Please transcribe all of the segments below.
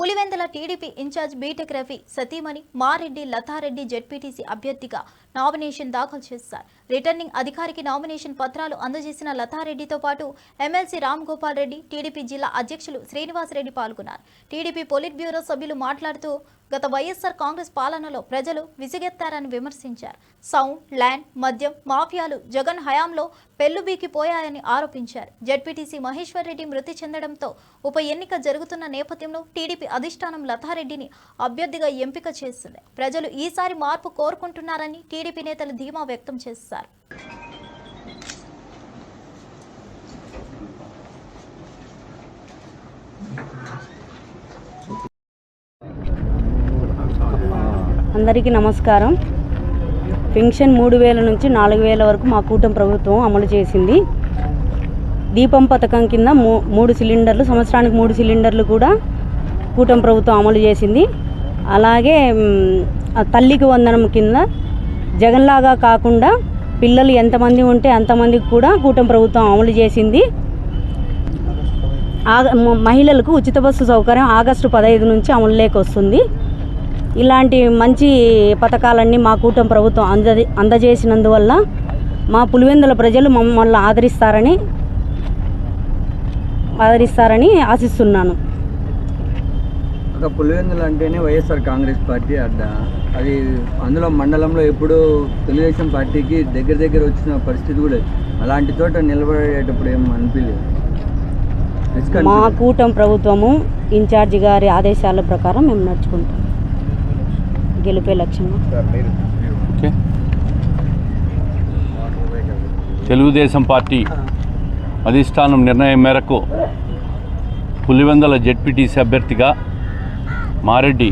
Pulivendula TDP incharge BTech Ravi సతీమణి Mareddy Latha Reddy ZPTC అభ్యర్థిగా nomination దాఖలు చేశారు. రిటర్నింగ్ అధికారికి నామినేషన్ పత్రాలు అందజేసిన లతారెడ్డితో పాటు ఎమ్మెల్సీ రామ్ గోపాల్ రెడ్డి టీడీపీ జిల్లా అధ్యక్షులు శ్రీనివాసరెడ్డి పాల్గొన్నారు. టీడీపీ పొలిట్ బ్యూరో సభ్యులు మాట్లాడుతూ గత వైఎస్ఆర్ కాంగ్రెస్ పాలనలో ప్రజలు విసిగెత్తారని విమర్శించారు. సౌండ్ ల్యాండ్ మద్యం మాఫియాలు జగన్ హయాంలో పెళ్ళుబీకిపోయాయని ఆరోపించారు. జడ్పీటీసీ మహేశ్వర్ రెడ్డి మృతి చెందడంతో ఉప ఎన్నిక జరుగుతున్న నేపథ్యంలో టీడీపీ అధిష్టానం లతారెడ్డిని అభ్యర్థిగా ఎంపిక చేస్తుంది ప్రజలు ఈసారి మార్పు కోరుకుంటున్నారని టీడీపీ నేతలు ధీమా వ్యక్తం చేశారు. అందరికీ నమస్కారం. పెన్షన్ మూడు వేల నుంచి నాలుగు వేల వరకు మా కూటమి ప్రభుత్వం అమలు చేసింది. దీపం పథకం కింద మూ మూడు సిలిండర్లు సంవత్సరానికి మూడు సిలిండర్లు కూడా కూటమి ప్రభుత్వం అమలు చేసింది. అలాగే తల్లికి వందనం కింద జగన్లాగా కాకుండా పిల్లలు ఎంతమంది ఉంటే అంతమందికి కూడా కూటమి ప్రభుత్వం అమలు చేసింది. ఆగ మ- మహిళలకు ఉచిత బస్సు సౌకర్యం ఆగస్టు పదహైదు నుంచి అమలులోకి వస్తుంది. ఇలాంటి మంచి పథకాలన్నీ మా కూటమి ప్రభుత్వం అంద అందజేసినందువల్ల మా పులివెందుల ప్రజలు మమ్మల్ని ఆదరిస్తారని ఆదరిస్తారని ఆశిస్తున్నాను. ఒక పులివెందులు అంటేనే వైఎస్ఆర్ కాంగ్రెస్ పార్టీ అడ్డ. అది అందులో మండలంలో ఎప్పుడు తెలుగుదేశం పార్టీకి దగ్గర దగ్గర వచ్చిన పరిస్థితి కూడా. అలాంటి చోట నిలబడేటప్పుడు ఏం అనిపించలేదు మా. కూటమి ప్రభుత్వము ఇన్ఛార్జి గారి ఆదేశాల ప్రకారం మేము నడుచుకుంటాం. గెలిపే లక్ష్యంగా. ఓకే. తెలుగుదేశం పార్టీ అధిష్టానం నిర్ణయం మేరకు పులివెందల జెడ్పీటీసీ అభ్యర్థిగా మారెడ్డి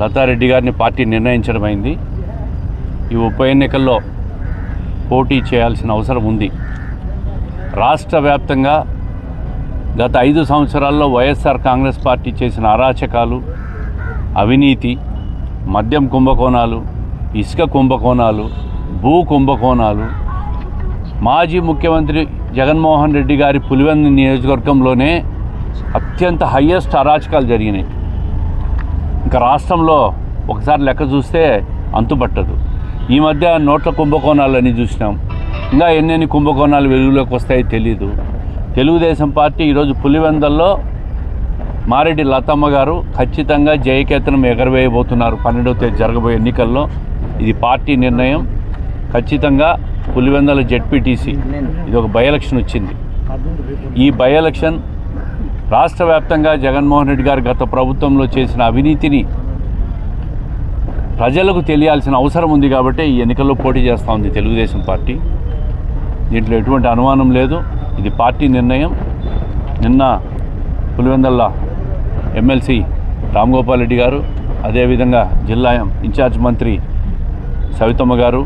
లతారెడ్డి గారిని పార్టీ నిర్ణయించడమైంది ఈ ఉప ఎన్నికల్లో పోటీ చేయాల్సిన అవసరం ఉంది. రాష్ట్ర వ్యాప్తంగా గత ఐదు సంవత్సరాల్లో వైఎస్ఆర్ కాంగ్రెస్ పార్టీ చేసిన అరాచకాలు అవినీతి మద్యం కుంభకోణాలు ఇసుక కుంభకోణాలు భూ కుంభకోణాలు మాజీ ముఖ్యమంత్రి జగన్మోహన్ రెడ్డి గారి పులివెందు నియోజకవర్గంలోనే అత్యంత హయ్యెస్ట్ అరాచకాలు జరిగినాయి. ఇంకా రాష్ట్రంలో ఒకసారి లెక్క చూస్తే అంతుపట్టదు. ఈ మధ్య నోట్ల కుంభకోణాలని చూసినాం. ఇంకా ఎన్నెన్ని కుంభకోణాలు వెలుగులోకి వస్తాయో తెలీదు. తెలుగుదేశం పార్టీ ఈరోజు పులివెందల్లో మారెడ్డి లతమ్మ గారు ఖచ్చితంగా జయకేతనం ఎగరవేయబోతున్నారు. పన్నెండవ తేదీ జరగబోయే ఎన్నికల్లో ఇది పార్టీ నిర్ణయం. ఖచ్చితంగా పులివెందల జెడ్పీటీసీ ఇది ఒక బై ఎలక్షన్ వచ్చింది. ఈ బై ఎలక్షన్ రాష్ట్ర వ్యాప్తంగా జగన్మోహన్ రెడ్డి గారు గత ప్రభుత్వంలో చేసిన అవినీతిని ప్రజలకు తెలియాల్సిన అవసరం ఉంది కాబట్టి ఈ ఎన్నికల్లో పోటీ చేస్తూ ఉంది తెలుగుదేశం పార్టీ. దీంట్లో ఎటువంటి అనుమానం లేదు. ఇది పార్టీ నిర్ణయం. నిన్న పులివెందల్ల ఎమ్మెల్సీ రామ్ గోపాల్ రెడ్డి గారు అదేవిధంగా జిల్లా ఇన్ఛార్జ్ మంత్రి సవితమ్మ గారు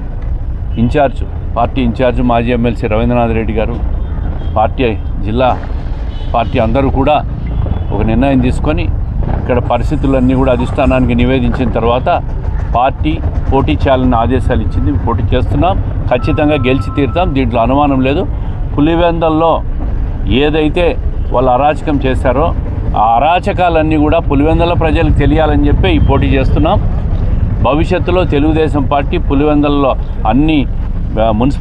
ఇన్ఛార్జ్ పార్టీ ఇన్ఛార్జ్ మాజీ ఎమ్మెల్సీ రవీంద్రనాథ్ రెడ్డి గారు పార్టీ జిల్లా పార్టీ అందరూ కూడా ఒక నిర్ణయం తీసుకొని ఇక్కడ పరిస్థితులన్నీ కూడా అధిష్టానానికి నివేదించిన తర్వాత పార్టీ పోటీ చేయాలని ఆదేశాలు ఇచ్చింది. పోటీ చేస్తున్నాం. ఖచ్చితంగా గెలిచి తీరుతాం. దీంట్లో అనుమానం లేదు. పులివెందల్లో ఏదైతే వాళ్ళు అరాచకం చేశారో ఆ అరాచకాలన్నీ కూడా పులివెందల ప్రజలకు తెలియాలని చెప్పి ఈ పోటీ చేస్తున్నాం. భవిష్యత్తులో తెలుగుదేశం పార్టీ పులివెందల్లో అన్ని మున్సిపల్